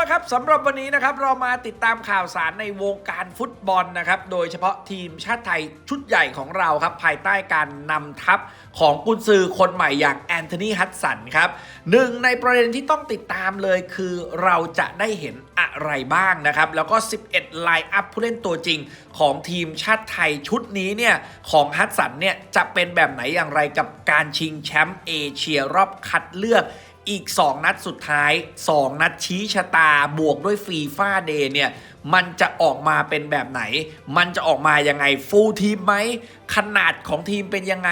ละครับสำหรับวันนี้นะครับเรามาติดตามข่าวสารในวงการฟุตบอลนะครับโดยเฉพาะทีมชาติไทยชุดใหญ่ของเราครับภายใต้การนำทัพของกุนซือคนใหม่อย่างแอนโทนีฮัตสันครับหนึ่งในประเด็นที่ต้องติดตามเลยคือเราจะได้เห็นอะไรบ้างนะครับ แล้วก็ 11 ไลน์อัพผู้เล่นตัวจริงของทีมชาติไทยชุดนี้เนี่ยของฮัตสันเนี่ยจะเป็นแบบไหนอย่างไรกับการชิงแชมป์เอเชียรอบคัดเลือก อีก 2 นัดสุดท้าย 2 นัดชี้ชะตาบวกด้วยฟีฟ่าเดย์เนี่ย มันจะออกมาเป็นแบบไหน มันจะออกมายังไงฟูลทีมไหม ขนาดของทีมเป็นยังไง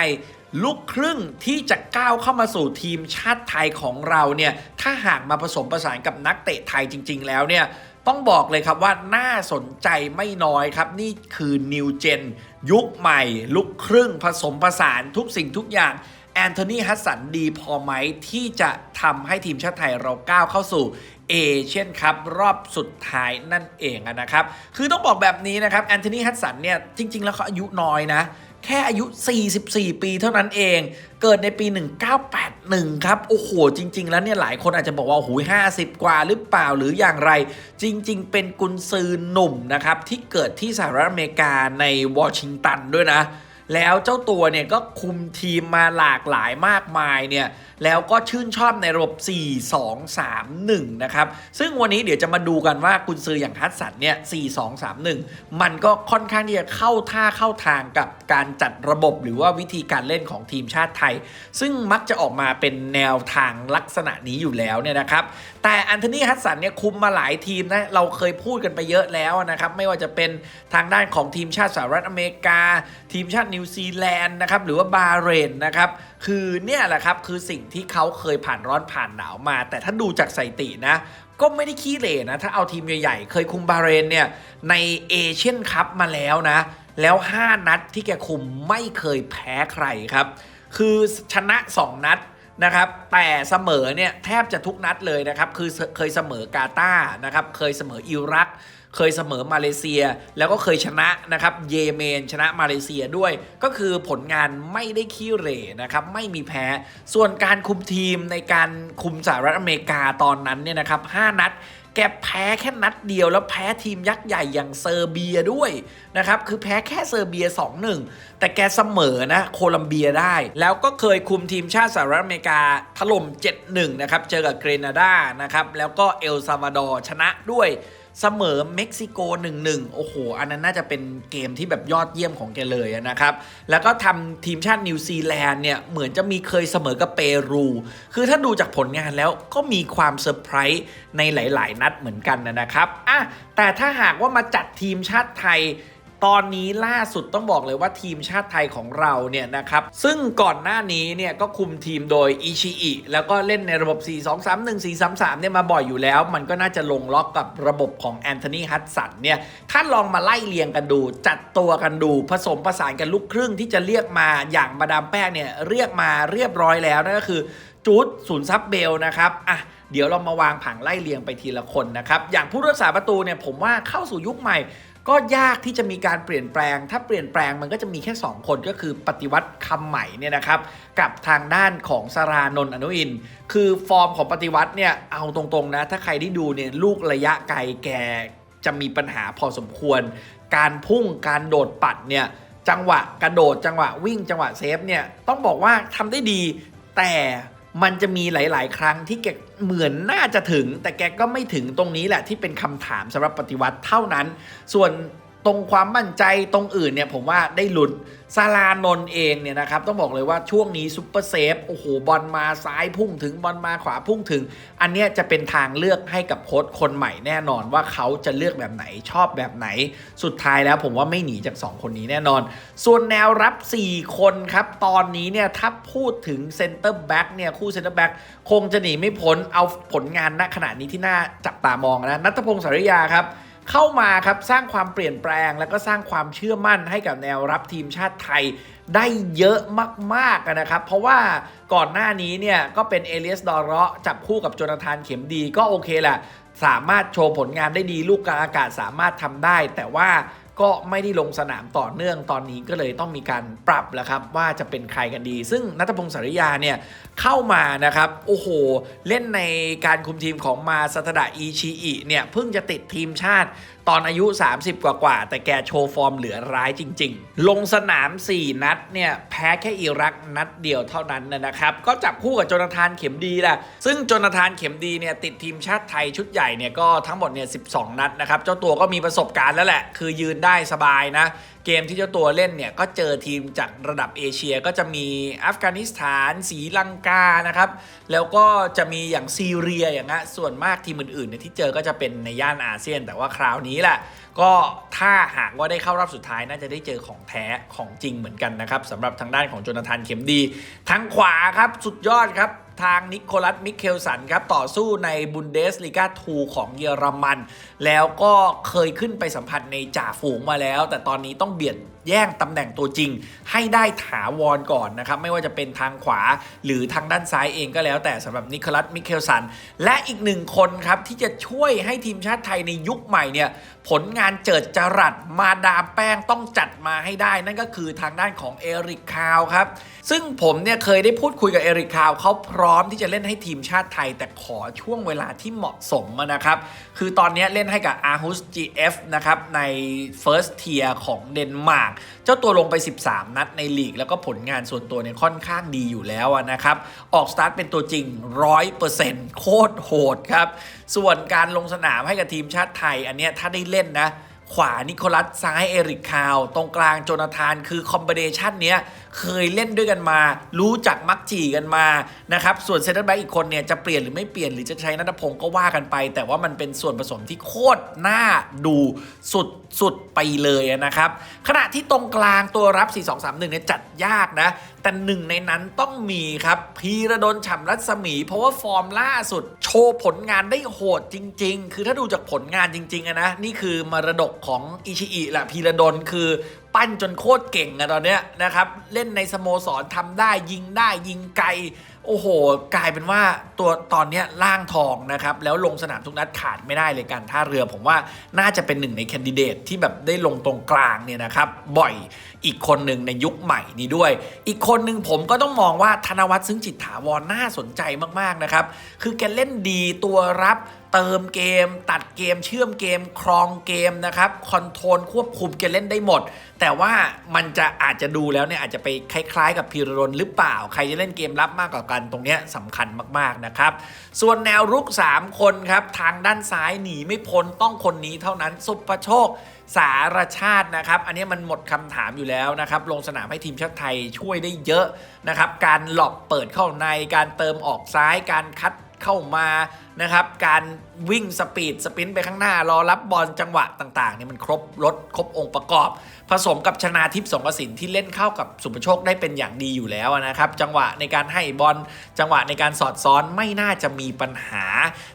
ลูกครึ่งที่จะก้าวเข้ามาสู่ทีมชาติไทยของเราเนี่ย ถ้าหากมาผสมผสานกับนักเตะไทยจริง ๆ แล้วเนี่ยต้องบอกเลยครับว่าน่าสนใจไม่น้อยครับ นี่คือนิวเจนยุคใหม่ลูกครึ่งผสมผสานทุกสิ่งทุกอย่าง แอนโทนีฮัสสันดีพอไหมที่จะทำให้ทีมชาติไทยเราก้าวเข้าสู่เอเชียนครับรอบสุดท้ายนั่นเองนะครับ คือต้องบอกแบบนี้นะครับแอนโทนีฮัสสันเนี่ยจริง ๆ แล้วเขาอายุน้อยนะ แค่อายุ 44 ปีเท่านั้นเอง เกิดในปี 1981 ครับ โอ้โห จริง ๆ แล้วเนี่ยหลายคนอาจจะบอกว่าหูย50 กว่าหรือเปล่าหรืออย่างไร จริง ๆ เป็นกุนซือหนุ่มนะครับ ที่เกิดที่สหรัฐอเมริกาในวอชิงตันด้วยนะ แล้วเจ้าตัวเนี่ยก็คุมทีมมาหลากหลายมากมายเนี่ยแล้วก็ชื่นชอบในระบบ 4 2 3 1 นะครับ ซึ่งวันนี้เดี๋ยวจะมาดูกันว่ากุนซืออย่างฮัตสันเนี่ย 4 2 3 1 มันก็ค่อนข้างที่จะเข้าท่าเข้าทางกับการจัดระบบหรือว่าวิธีการเล่นของทีมชาติไทย ซึ่งมักจะออกมาเป็นแนวทางลักษณะนี้อยู่แล้วเนี่ยนะครับ แต่อันโทนีฮัตสันเนี่ยคุมมาหลายทีมนะ เราเคยพูดกันไปเยอะแล้วนะครับ ไม่ว่าจะเป็นทางด้านของทีมชาติสหรัฐอเมริกา ทีมชาตินิวซีแลนด์นะครับหรือว่าบาเรนนะครับคือเนี่ยแหละครับคือสิ่งที่เขาเคยผ่านร้อนผ่านหนาวมา แต่ถ้าดูจากสถิตินะก็ไม่ได้ขี้เหร่นะ ถ้าเอาทีมใหญ่ๆ เคยคุมบาเรนเนี่ย ในเอเชียนคัพมาแล้วนะ แล้ว 5 นัดที่แกคุมไม่เคยแพ้ใครครับ คือชนะ 2 นัด นะครับแต่เสมอเนี่ยแทบจะทุกนัดเลยนะครับคือเคยเสมอกาตาร์นะครับเคยเสมออิรัก เคยเสมอมาเลเซีย แล้วก็เคยชนะนะครับเยเมนชนะมาเลเซียด้วย ก็คือผลงานไม่ได้ขี้เหร่นะครับไม่มีแพ้ ส่วนการคุมทีมในการคุมสหรัฐอเมริกาตอนนั้นเนี่ยนะครับ5นัด แกแพ้แค่นัดเดียวแล้วแพ้ทีมยักษ์ใหญ่อย่างเซอร์เบียด้วยนะครับ คือแพ้แค่เซอร์เบีย 2-1 แต่แกเสมอนะ โคลัมเบียได้ แล้วก็เคยคุมทีมชาติสหรัฐอเมริกาถล่ม 7-1 นะครับ เจอกับเกรนาดานะครับ แล้วก็เอลซาวาดอร์ชนะด้วย เสมอเม็กซิโก 1-1 โอ้โห อันนั้นน่าจะเป็นเกมที่แบบยอดเยี่ยมของแกเลยนะครับ แล้วก็ทำทีมชาตินิวซีแลนด์เนี่ย เหมือนจะมีเคยเสมอกับเปรู คือถ้าดูจากผลงานแล้วก็มีความเซอร์ไพรส์ในหลาย ๆ นัดเหมือนกันนะครับอะแต่ถ้าหากว่ามาจัดทีมชาติไทย ตอนนี้ล่าสุดต้องบอกเลยว่าทีมชาติไทยของเราเนี่ยนะครับซึ่งก่อนหน้านี้เนี่ยก็คุมทีมโดยอิชิอิแล้วก็เล่นในระบบ 4 2 3 1 4 3 3เนี่ยมาบ่อยอยู่แล้ว มันก็น่าจะลงล็อกกับระบบของแอนโทนีฮัตสันเนี่ยถ้าลองมาไล่เรียงกันดู จัดตัวกันดูผสมผสานกันลูกครึ่งที่จะเรียกมาอย่างมาดามแป้งเนี่ยเรียกมาเรียบร้อยแล้วนั่นก็คือจูดศูนย์ซับเบลนะครับอะเดี๋ยวเรามาวางผังไล่เรียงไปทีละคนนะครับ อย่างผู้รักษาประตูเนี่ยผมว่าเข้าสู่ยุคใหม่ ก็ยากที่จะมีการเปลี่ยนแปลง ถ้าเปลี่ยนแปลงมันก็จะมีแค่ 2 คนก็คือปฏิวัติคำใหม่เนี่ยนะครับ กับทางด้านของสรานนท์อนุอิน คือฟอร์มของปฏิวัติเนี่ยเอาตรงๆนะ ถ้าใครได้ดูเนี่ยลูกระยะไกลแกจะมีปัญหาพอสมควร การพุ่งการโดดปัดเนี่ยจังหวะกระโดดจังหวะวิ่งจังหวะเซฟเนี่ยต้องบอกว่าทำได้ดีแต่ มันจะมีหลาย ๆ ครั้งที่แกเหมือนน่าจะถึง แต่แกก็ไม่ถึงตรงนี้แหละที่เป็นคำถามสำหรับปฏิวัติเท่านั้น ส่วน ตรงความมั่นใจตรงอื่นเนี่ยผมว่าได้หลุดซาลานนเองเนี่ยนะครับต้องบอกเลยว่าช่วงนี้ซุปเปอร์เซฟโอ้โหบอลมาซ้ายพุ่งถึงบอลมาขวาพุ่งถึง อันเนี้ยจะเป็นทางเลือกให้กับโค้ชคนใหม่แน่นอนว่าเขาจะเลือกแบบไหนชอบแบบไหน สุดท้ายแล้วผมว่าไม่หนีจาก 2 คนนี้แน่นอน ส่วนแนวรับ 4 คนครับ ตอนนี้เนี่ยถ้าพูดถึงเซนเตอร์แบ็กเนี่ยคู่เซนเตอร์แบ็กคงจะหนีไม่พ้นเอาผลงานณขณะนี้ที่น่าจับตามองนะนัทพงศ์สารยาครับ เข้ามาครับสร้างความเปลี่ยนแปลง แล้วก็สร้างความเชื่อมั่นให้กับแนวรับทีมชาติไทยได้เยอะมากๆนะครับ เพราะว่าก่อนหน้านี้เนี่ยก็เป็นเอเลียสดอร์เราะจับคู่กับโจนาธานเข็มดีก็โอเคแหละสามารถโชว์ผลงานได้ดีลูกกลางอากาศสามารถทำได้ แต่ว่า ก็ไม่ได้ลงสนามต่อเนื่องตอนนี้ก็เลยต้องมีการปรับแล้วครับว่าจะเป็นใครกันดี ซึ่งนัทพงศ์สาริยาเนี่ยเข้ามานะครับโอ้โห เล่นในการคุมทีมของมาสตดาอีชีอิเนี่ยเพิ่งจะติดทีมชาติตอนอายุ 30 กว่ากว่า แต่แกโชว์ฟอร์มเหลือร้ายจริง ๆ ลงสนาม 4 นัดเนี่ยแพ้แค่อิรักนัดเดียวเท่านั้นนะครับ ก็จับคู่กับโจนาธานเข็มดีแหละซึ่งโจนาธานเข็มดีเนี่ยติดทีมชาติไทยชุดใหญ่เนี่ยก็ทั้งหมดเนี่ย12 นัดนะครับ เจ้าตัวก็มีประสบการณ์แล้วแหละ คือยืนได้สบายนะ เกมที่เจ้าตัวเล่นเนี่ยก็เจอทีมจากระดับเอเชียก็จะมีอัฟกานิสถานศรีลังกานะครับ แล้วก็จะมีอย่างซีเรียอย่างเงี้ยส่วนมากทีมอื่นๆเนี่ยที่เจอก็จะเป็นในย่านอาเซียน แต่ว่าคราวนี้แหละก็ถ้าหากว่าได้เข้ารอบสุดท้ายน่าจะได้เจอของแท้ของจริงเหมือนกันนะครับสำหรับทางด้านของโจนาธานเข็มดีทางขวาครับสุดยอดครับ ทางนิโคลัสมิเคลสันครับต่อสู้ในบุนเดสลีกา2ของเยอรมัน แล้วก็เคยขึ้นไปสัมผัสในจ่าฝูงมาแล้ว แต่ตอนนี้ต้องเบียดแย่งตำแหน่งตัวจริง ให้ได้ถาวรก่อนนะครับ ไม่ว่าจะเป็นทางขวาหรือทางด้านซ้ายเองก็แล้วแต่สำหรับนิโคลัสมิเคลสัน และอีกหนึ่งคนครับ ที่จะช่วยให้ทีมชาติไทยในยุคใหม่เนี่ย ผลงานเจิดจรัสมาดามแป้งต้องจัดมาให้ได้ นั่นก็คือทางด้านของเอริกคาวครับ ซึ่งผมเนี่ยเคยได้พูดคุยกับเอริกคาวเขาพร้อ้อมที่จะเล่นให้ทีมชาติไทย แต่ขอช่วงเวลาที่เหมาะสมะนะครับ คือตอนนี้เล่นให้กับ a r h u s GF นะครับ ใน First Tier ของเดนมาร์กเจ้าตัวลงไป 13 นัดในลีก แล้วก็ผลงานส่วนตัวเนี่ยค่อนข้างดีอยู่แล้วนะครับ ออกสตาร์ทเป็นตัวจริง 100%โคตรโหดครับ ส่วนการลงสนามให้กับทีมชาติไทย อันเนี้ยถ้าได้เล่นนะ ขวานิโคลัสซ้ายเอริกคาว ตรงกลางโจนาธานคือคอมบิเนชันเนี้ยเคยเล่นด้วยกันมา รู้จักมักจีกันมานะครับส่วนเซนเตอร์แบ็กอีกคนเนี่ยจะเปลี่ยนหรือไม่เปลี่ยนหรือจะใช้นัทพงศ์ก็ว่ากันไป แต่ว่ามันเป็นส่วนผสมที่โคตรน่าดูสุดสุดไปเลยนะครับขณะที่ตรงกลางตัวรับ 4-2-3-1เนี่ยจัดยากนะ แต่หนึ่งในนั้นต้องมีครับ พีระดนฉ่ำรัศมี เพราะว่าฟอร์มล่าสุด โชว์ผลงานได้โหดจริง ๆ คือถ้าดูจากผลงานจริงๆนะ นี่คือมรดกของอิชิอิแหละพีระดนคือ ปั้นจนโคตรเก่งอะตอนเนี้ยนะครับ เล่นในสโมสรทำได้ยิงได้ยิงไกล โอ้โห กลายเป็นว่าตัวตอนเนี้ยล่างทองนะครับ แล้วลงสนามทุกนัดขาดไม่ได้เลยการท่าเรือผมว่าน่าจะเป็นหนึ่งในแคนดิเดตที่แบบได้ลงตรงกลางเนี่ยนะครับ บ่อยอีกคนหนึ่งในยุคใหม่นี้ด้วย อีกคนหนึ่งผมก็ต้องมองว่าธนวัฒน์ซึ่งจิตถาวรน่าสนใจมากๆนะครับคือแกเล่นดีตัวรับ เติมเกม ตัดเกมเชื่อมเกม ครองเกมนะครับคอนโทรลควบคุมแกมเล่นได้หมด แต่ว่ามันจะอาจจะดูแล้วเนี่ยอาจจะไปคล้ายๆ กับพีระดลหรือเปล่า ใครจะเล่นเกมรับมากกว่ากันตรงเนี้ยสำคัญมากๆนะครับ ส่วนแนวรุก 3 คนครับทางด้านซ้ายหนีไม่พ้นต้องคนนี้เท่านั้นสุภโชคสารชาตินะครับ อันนี้มันหมดคำถามอยู่แล้วนะครับ ลงสนามให้ทีมชาติไทยช่วยได้เยอะนะครับ การหลบเปิดเข้าใน การเติมออกซ้าย การคัด เข้ามานะครับ การวิ่งสปีดสปินไปข้างหน้ารอรับบอลจังหวะต่างๆเนี่ยมันครบรถครบองค์ประกอบ ผสมกับชนาทิพย์สงกสินที่เล่นเข้ากับสุภโชคได้เป็นอย่างดีอยู่แล้วนะครับ จังหวะในการให้บอลจังหวะในการสอดซ้อนไม่น่าจะมีปัญหา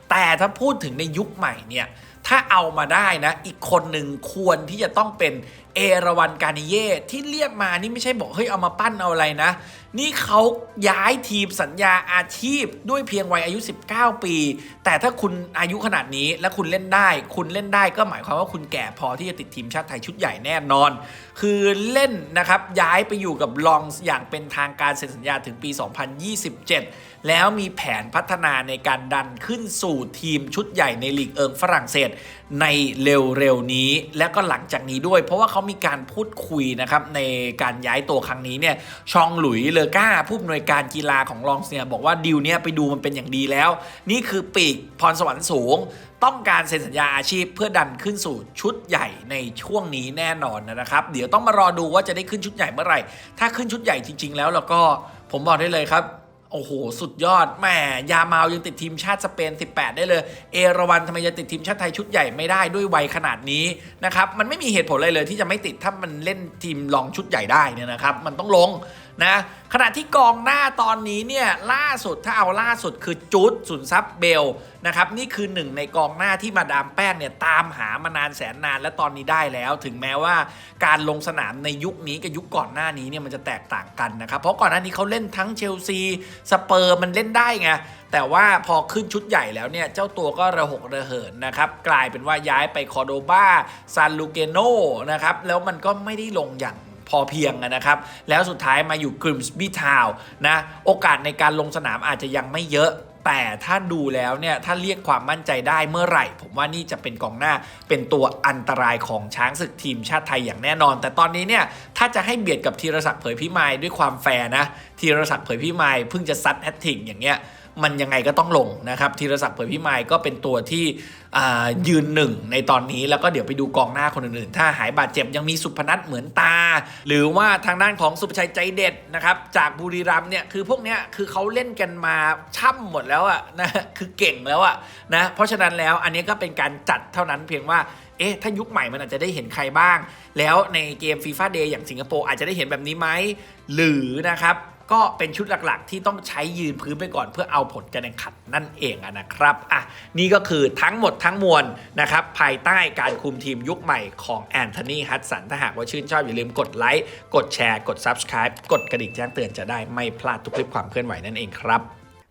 แต่ถ้าพูดถึงในยุคใหม่เนี่ยถ้าเอามาได้นะ อีกคนหนึ่งควรที่จะต้องเป็น เอราวันการนิเย่ที่เรียกมานี่ไม่ใช่บอกเฮ้ยเอามาปั้นเอาอะไรนะ นี่เขาย้ายทีมสัญญาอาชีพด้วยเพียงวัยอายุ 19 ปี แต่ถ้าคุณอายุขนาดนี้และคุณเล่นได้ คุณเล่นได้ก็หมายความว่าคุณแก่พอที่จะติดทีมชาติไทยชุดใหญ่แน่นอน คือเล่นนะครับย้ายไปอยู่กับลองอย่างเป็นทางการเซ็นสัญญาถึงปี 2027 แล้วมีแผนพัฒนาในการดันขึ้นสู่ทีมชุดใหญ่ในลีกเอิงฝรั่งเศสในเร็วๆนี้และก็หลังจากนี้ด้วย เพราะว่าเขามีการพูดคุยนะครับในการย้ายตัวครั้งนี้เนี่ยชองหลุยเลอก้าผู้อำนวยการกีฬาของลองเนี่ยบอกว่าดีลเนี้ยไปดูมันเป็นอย่างดีแล้ว นี่คือปีกพรสวรรค์สูง ต้องการเซ็นสัญญาอาชีพเพื่อดันขึ้นสู่ชุดใหญ่ในช่วงนี้แน่นอนนะครับ เดี๋ยวต้องมารอดูว่าจะได้ขึ้นชุดใหญ่เมื่อไหร่ ถ้าขึ้นชุดใหญ่จริง ๆ แล้วแล้วก็ผมบอกได้เลยครับ โอ้โห สุดยอดแหมยามาวยังติดทีมชาติสเปน 18 ได้เลย เอราวันทำไมจะติดทีมชาติไทยชุดใหญ่ไม่ได้ด้วยวัยขนาดนี้นะครับ มันไม่มีเหตุผลอะไรเลยที่จะไม่ติดถ้ามันเล่นทีมรองชุดใหญ่ได้เนี่ยนะครับ มันต้องลง นะขณะที่กองหน้าตอนนี้เนี่ยล่าสุดถ้าเอาล่าสุดคือจุดสุนทรัพย์เบลนะครับนี่คือหนึ่งในกองหน้าที่มาดามแป้งเนี่ยตามหามานานแสนนานและตอนนี้ได้แล้ว ถึงแม้ว่าการลงสนามในยุคนี้กับยุคก่อนหน้านี้เนี่ยมันจะแตกต่างกันนะครับเพราะก่อนหน้านี้เขาเล่นทั้งเชลซีสเปอร์มันเล่นได้ไงแต่ว่าพอขึ้นชุดใหญ่แล้วเนี่ยเจ้าตัวก็ระหกระเหินนะครับกลายเป็นว่าย้ายไปคอโดบาซานลูเกโนนะครับแล้วมันก็ไม่ได้ลงอย่าง พอเพียงนะครับ แล้วสุดท้ายมาอยู่กริมส์บีทาวนะโอกาสในการลงสนามอาจจะยังไม่เยอะแต่ถ้าดูแล้วเนี่ยถ้าเรียกความมั่นใจได้เมื่อไหร่ ผมว่านี่จะเป็นกองหน้าเป็นตัวอันตรายของช้างศึกทีมชาติไทยอย่างแน่นอน แต่ตอนนี้เนี่ยถ้าจะให้เบียดกับธีรศักดิ์เผยพิมายด้วยความแฟร์นะธีรศักดิ์เผยพิมายเพิ่งจะซัดแฮตทริกอย่างเงี้ย มันยังไงก็ต้องลงนะครับธีรศักดิ์เผยพิมายก็เป็นตัวที่ยืนหนึ่งในตอนนี้แล้วก็เดี๋ยวไปดูกองหน้าคนอื่นๆ ถ้าหายบาดเจ็บยังมีสุพนัทเหมือนตา หรือว่าทางด้านของสุภชัยใจเด็ดนะครับจากบุรีรัมเนี่ยคือพวกเนี้ยคือเขาเล่นกันมาช่ำหมดแล้วอะนะคือเก่งแล้วอะนะเพราะฉะนั้นแล้วอันนี้ก็เป็นการจัดเท่านั้นเพียงว่าเอ๊ะ ถ้ายุคใหม่มันอาจจะได้เห็นใครบ้าง แล้วในเกมฟีฟ่าเดย์อย่างสิงคโปร์อาจจะได้เห็นแบบนี้ไหม หรือนะครับ ก็เป็นชุดหลักๆ ที่ต้องใช้ยืนพื้นไปก่อนเพื่อเอาผลการแข่งขันนั่นเองนะครับอะนี่ก็คือทั้งหมดทั้งมวลนะครับภายใต้การคุมทีมยุคใหม่ของแอนโทนีฮัตสันถ้าหากว่าชื่นชอบอย่าลืมกดไลค์กดแชร์กด Subscribe กดกระดิ่งแจ้งเตือนจะได้ไม่พลาดทุกคลิปความเคลื่อนไหวนั่นเองครับ